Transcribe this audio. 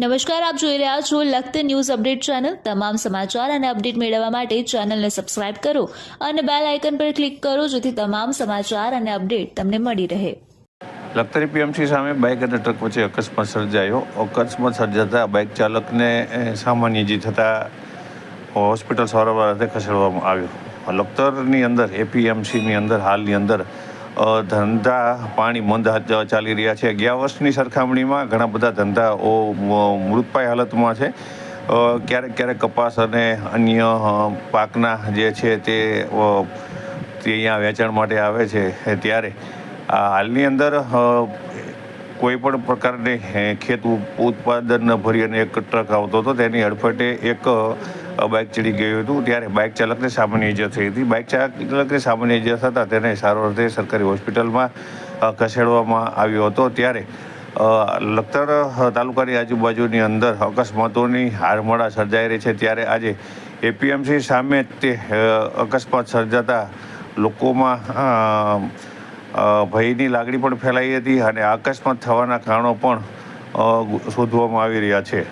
નમસ્કાર, આપ જોઈ રહ્યા છો લખત ન્યૂઝ અપડેટ ચેનલ. તમામ સમાચાર અને અપડેટ મેળવવા માટે ચેનલને સબસ્ક્રાઇબ કરો અને બેલ આઇકન પર ક્લિક કરો જેથી તમામ સમાચાર અને અપડેટ તમને મળી રહે. લખતરી પીએમસી સામે બાઇક અને ટ્રક વચ્ચે અકસ્માત સર્જાયો. અકસ્માત સર્જાતા બાઇક ચાલકને સામાન્ય જી થતાં હોસ્પિટલ સારવાર અર્થે ખસેડવામાં આવ્યો. લખતરની અંદર, એપીએમસીની અંદર, હાલની અંદર ધંધા પાણી મંદ ચાલી રહ્યા છે. ગયા વર્ષની સરખામણીમાં ઘણા બધા ધંધાઓ મૃતપાય હાલતમાં છે. ક્યારેક ક્યારેક કપાસ અને અન્ય પાકના જે છે તે તે અહીંયા વેચાણ માટે આવે છે. ત્યારે આ હાલની અંદર કોઈપણ કોઈ પણ પ્રકારની ખેત ઉત્પાદન ભરી અને એક ટ્રક આવતો હતો. તેની અડફેટે એક બાઇક ચડી ગયું હતું, ત્યારે બાઇક ચાલકને સામાન્ય ઇજા થઈ હતી. બાઇક ચાલકને સામાન્ય ઇજા થતાં તેને સારવાર અર્થે સરકારી હોસ્પિટલમાં ખસેડવામાં આવ્યો હતો. ત્યારે લખતર તાલુકાની આજુબાજુની અંદર અકસ્માતોની હારમાળા સર્જાઈ રહી છે. ત્યારે આજે એપીએમસી સામે તે અકસ્માત સર્જાતા લોકોમાં ભયની લાગણી પણ ફેલાઈ હતી અને અકસ્માત થવાના કારણો પણ શોધવામાં આવી રહ્યા છે.